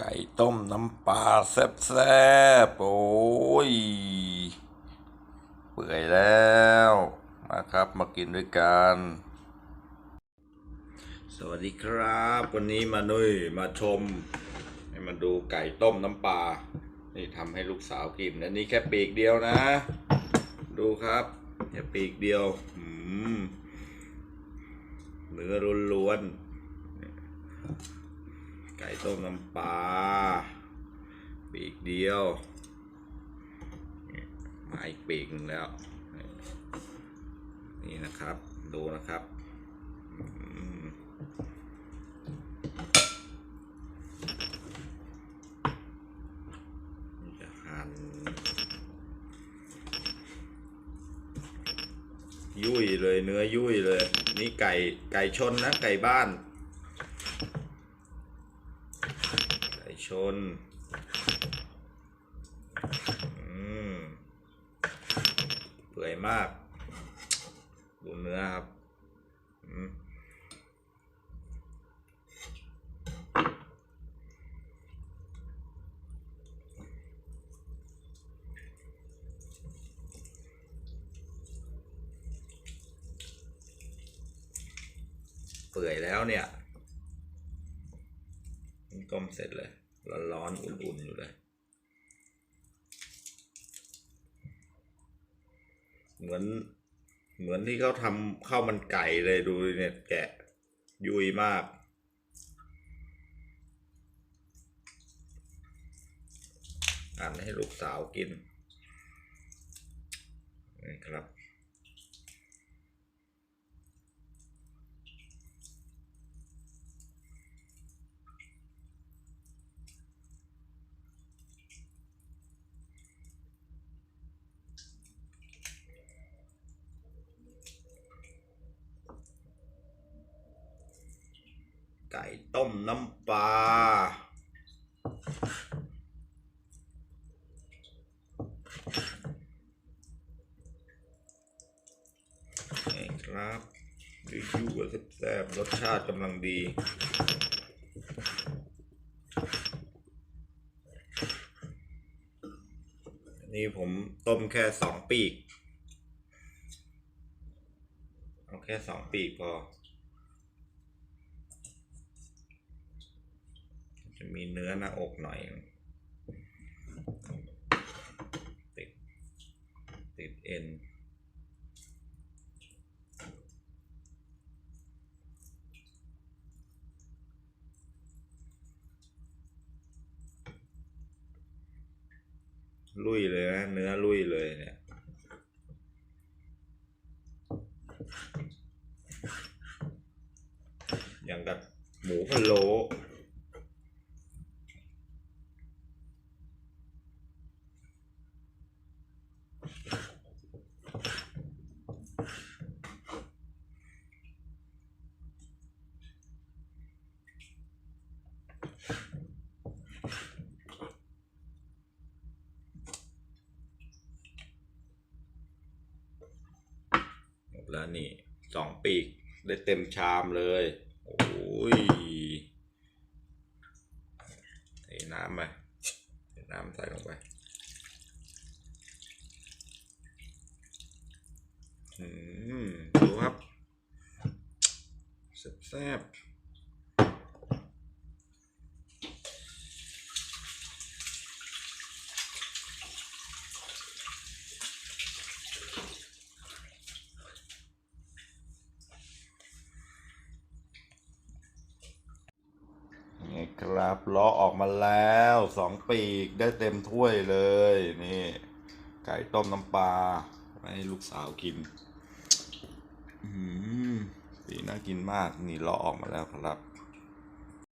ไก่ต้มน้ำปลาแซ่บๆ โอ้ย เปื่อยแล้ว มาครับมากินด้วยกัน สวัสดีครับ วันนี้มานุยมาชม ให้มาดูไก่ต้มน้ำปลา นี่ทำให้ลูกสาวกินอันนี้แค่ปีกเดียวนะ ดูครับแค่ปีกเดียว เนื้อล้วนๆ ก่ต้มน้ำปลาปีกเดียวมาอีกปีกหนึ่งแล้ว นี่นะครับ ดูนะครับจะหั่นยุ่ยเลยเนื้อยุ่ยเลย นี่ไก่ไก่ชนนะไก่บ้าน ไก่ ชนอืมเปื่อยมาก ดูเนื้อครับอืมเปื่อยแล้วเนี่ยต้มเสร็จเลย ร้อนๆอุ่นๆอยู่เลย เหมือน เหมือนที่เขาทำข้าวมันไก่เลยดูเนี่ยแกะยุยมากอ่านให้ลูกสาวกินนี่ครับ ไก่ต้มน้ำปลานี่ครับยูยูแซ่บรสชาติกำลังดีนี่ผมต้มแค่สองปีก เอาแค่สองปีกพอ จะมีเนื้อหน้าอกหน่อย ติด ติดเอ็นลุยเลยนะเนื้อลุยเลยเนี่ย อย่างกับหมูพะโล้ แล้วนี่สองปีกได้เต็มชามเลย โอ้ยใส่น้ำไปใส่น้ำใส่ลงไปอืมดูครับแซ่บๆนี่ ครับล้อออกมาแล้วสองปีกได้เต็มถ้วยเลย นี่ ไก่ต้มน้ำปลาให้ลูกสาวกินอืมสีน่ากินมากนี่ล้อออกมาแล้วครับ